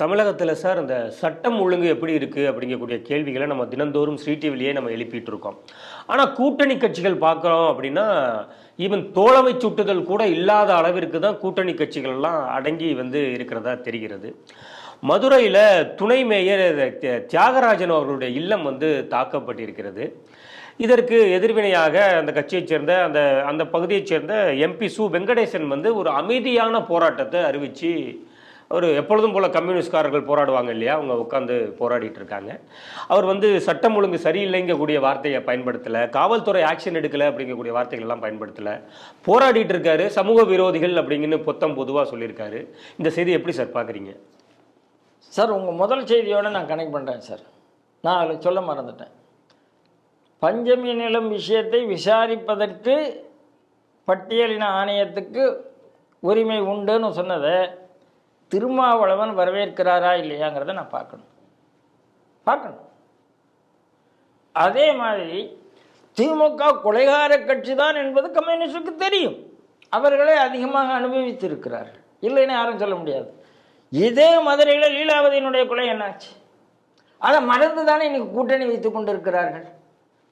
தமிழகத்தில் சார் இந்த சட்டம் ஒழுங்கு எப்படி இருக்குது அப்படிங்கக்கூடிய கேள்விகளை நம்ம தினந்தோறும் ஸ்ரீ டிவிலேயே நம்ம எழுப்பிட்டு இருக்கோம். ஆனால் கூட்டணி கட்சிகள் பார்க்குறோம் அப்படின்னா ஈவன் தோழமை சுட்டுதல் கூட இல்லாத அளவிற்கு தான் கூட்டணி கட்சிகள்லாம் அடங்கி வந்து இருக்கிறதா தெரிகிறது. மதுரையில் துணை மேயர் தியாகராஜன் அவர்களுடைய இல்லம் வந்து தாக்கப்பட்டிருக்கிறது. இதற்கு எதிர்வினையாக அந்த கட்சியைச் சேர்ந்த அந்த அந்த பகுதியைச் சேர்ந்த எம்பி சு வெங்கடேசன் வந்து ஒரு அமைதியான போராட்டத்தை அறிவித்து ஒரு எப்பொழுதும் போல் கம்யூனிஸ்ட்காரர்கள் போராடுவாங்க இல்லையா? அவங்க உட்காந்து போராடிட்டு இருக்காங்க. அவர் வந்து சட்டம் ஒழுங்கு சரியில்லைங்கக்கூடிய வார்த்தையை பயன்படுத்தலை காவல்துறை ஆக்ஷன் எடுக்கலை அப்படிங்கக்கூடிய வார்த்தைகள் எல்லாம் பயன்படுத்தலை. போராடிட்டு இருக்காரு சமூக விரோதிகள் அப்படிங்கன்னு பொத்தம் பொதுவாக சொல்லியிருக்காரு. இந்த செய்தி எப்படி சார் பார்க்குறீங்க? சார் உங்கள் முதல் செய்தியோடு நான் கனெக்ட் பண்ணுறேன் சார். நான் அதில் சொல்ல மறந்துட்டேன். பஞ்சமி நிலம் விஷயத்தை விசாரிப்பதற்கு பட்டியலின ஆணையத்துக்கு உரிமை உண்டுன்னு சொன்னதை திருமாவளவன் வரவேற்கிறாரா இல்லையாங்கிறத நான் பார்க்கணும். பார்க்கணும். அதே மாதிரி திமுக கொலைகார கட்சி தான் என்பது கம்யூனிஸ்டுக்கு தெரியும். அவர்களே அதிகமாக அனுபவித்திருக்கிறார்கள். இல்லைன்னு யாரும் சொல்ல முடியாது. இதே மதுரையில் லீலாவதியினுடைய கொலை என்னாச்சு? அதை மறந்து தானே இன்னைக்கு கூட்டணி வைத்து கொண்டு இருக்கிறார்கள்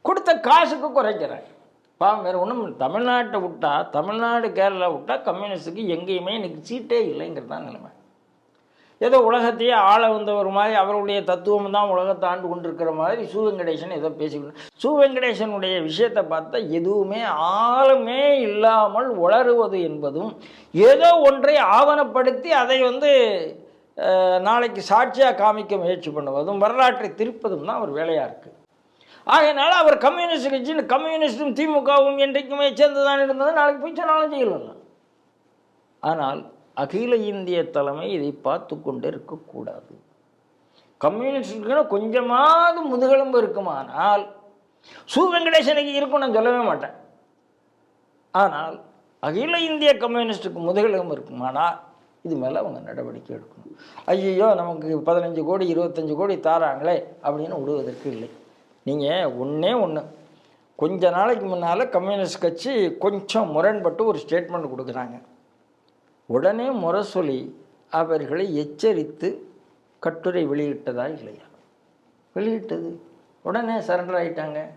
கொடுத்த காசுக்கு குறைக்கிறாங்க பாவம் வேறு ஒன்றும் தமிழ்நாட்டை விட்டா தமிழ்நாடு கேரளா விட்டால் கம்யூனிஸ்டுக்கு எங்கேயுமே இன்னைக்கு சீட்டே இல்லைங்கிறது தான் நிலைமை. ஏதோ உலகத்தையே ஆள வந்தவர் ஒரு மாதிரி அவருடைய தத்துவம் தான் உலகத்தை ஆண்டு கொண்டிருக்கிற மாதிரி சு வெங்கடேசன் ஏதோ பேசிக்கணும் சு வெங்கடேசனுடைய விஷயத்தை பார்த்தா எதுவுமே ஆளுமே இல்லாமல் உளறுவது என்பதும் ஏதோ ஒன்றை ஆவணப்படுத்தி அதை வந்து நாளைக்கு சாட்சியாக காமிக்க முயற்சி பண்ணுவதும் வரலாற்றை திருப்பதும் தான் அவர் வேலையாக இருக்குது ஆகையினால அவர் கம்யூனிஸ்ட் கட்சின்னு கம்யூனிஸ்டும் திமுகவும் என்றைக்குமே சேர்ந்து தான் இருந்தது நாளைக்கு போய் சொன்னாலும் செய்யலாம். ஆனால் அகில இந்திய தலைமை இதை பார்த்து கொண்டு இருக்கக்கூடாது. கம்யூனிஸ்டுக்குன்னு கொஞ்சமாவது முதுகெலும்பு இருக்குமானால் சு வெங்கடேசனுக்கு இருக்கும் நான் சொல்லவே மாட்டேன். ஆனால் அகில இந்திய கம்யூனிஸ்டுக்கு முதுகெலும்பு இருக்குமானால் இது மேலே அவங்க நடவடிக்கை எடுக்கணும். ஐயோ நமக்கு பதினஞ்சு கோடி இருபத்தஞ்சு கோடி தாராங்களே அப்படின்னு விடுவதற்கு இல்லை. நீங்கள் ஒன்றே ஒன்று கொஞ்ச நாளைக்கு முன்னால் கம்யூனிஸ்ட் கட்சி கொஞ்சம் முரண்பட்டு ஒரு ஸ்டேட்மெண்ட் கொடுக்குறாங்க. உடனே முரசொலி அவர்களை எச்சரித்து கட்டுரை வெளியிட்டதா இல்லையா? வெளியிட்டது. உடனே சரண்டர் ஆகிட்டாங்க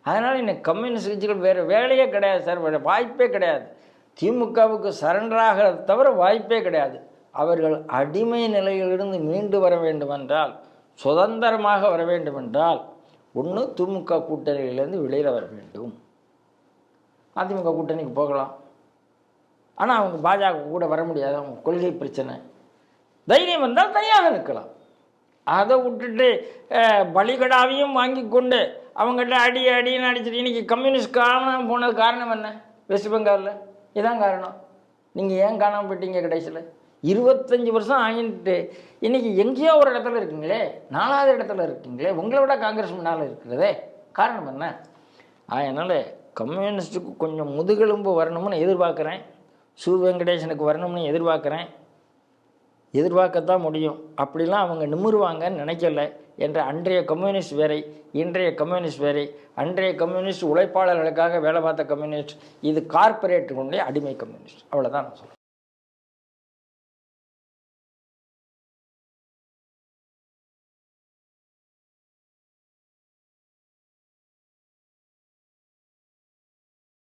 அதனால் இன்னைக்கு கம்யூனிஸ்ட் கட்சிகள் வேறு வேலையே கிடையாது சார் வேறு வாய்ப்பே கிடையாது. திமுகவுக்கு சரண்டராக தவிர வாய்ப்பே கிடையாது. அவர்கள் அடிமை நிலையிலிருந்து மீண்டு வர வேண்டுமென்றால் சுதந்திரமாக வர வேண்டுமென்றால் ஒன்று திமுக கூட்டணியிலேருந்து வெளியில் வர வேண்டும். அதிமுக கூட்டணிக்கு போகலாம். ஆனால் அவங்க பாஜக கூட வர முடியாது அவங்க கொள்கை பிரச்சனை. தைரியம் வந்தால் தனியாக நிற்கலாம் அதை விட்டுட்டு பலிகடாவையும் வாங்கி கொண்டு அவங்ககிட்ட அடி அடின்னு அடிச்சுட்டு இன்றைக்கி கம்யூனிஸ்ட் காணாமல் போனது காரணம் என்ன? வெஸ்ட் பெங்காலில் இதான் காரணம். நீங்கள் ஏன் காணாமல் போயிட்டீங்க கடைசியில்? இருபத்தஞ்சி வருஷம் ஆகிட்டு இன்றைக்கி எங்கேயோ ஒரு இடத்துல இருக்கீங்களே நாலாவது இடத்துல இருக்கீங்களே உங்களை விட காங்கிரஸ் முன்னால் இருக்கிறதே. காரணம் என்ன? அதனால் கம்யூனிஸ்ட்டுக்கு கொஞ்சம் முதுகெலும்பு வரணும்னு எதிர்பார்க்குறேன். சு வெங்கடேசனுக்கு வரணும்னு எதிர்பார்க்குறேன். எதிர்பார்க்கத்தான் முடியும். அப்படிலாம் அவங்க நிமிருவாங்கன்னு நினைக்கல. என்ற அன்றைய கம்யூனிஸ்ட் வேறை இன்றைய கம்யூனிஸ்ட் வேறை அன்றைய கம்யூனிஸ்ட் உழைப்பாளர்களுக்காக வேலை பார்த்த கம்யூனிஸ்ட் இது கார்ப்பரேட்டுடைய அடிமை கம்யூனிஸ்ட். அவ்வளோதான் நான் சொல்கிறேன்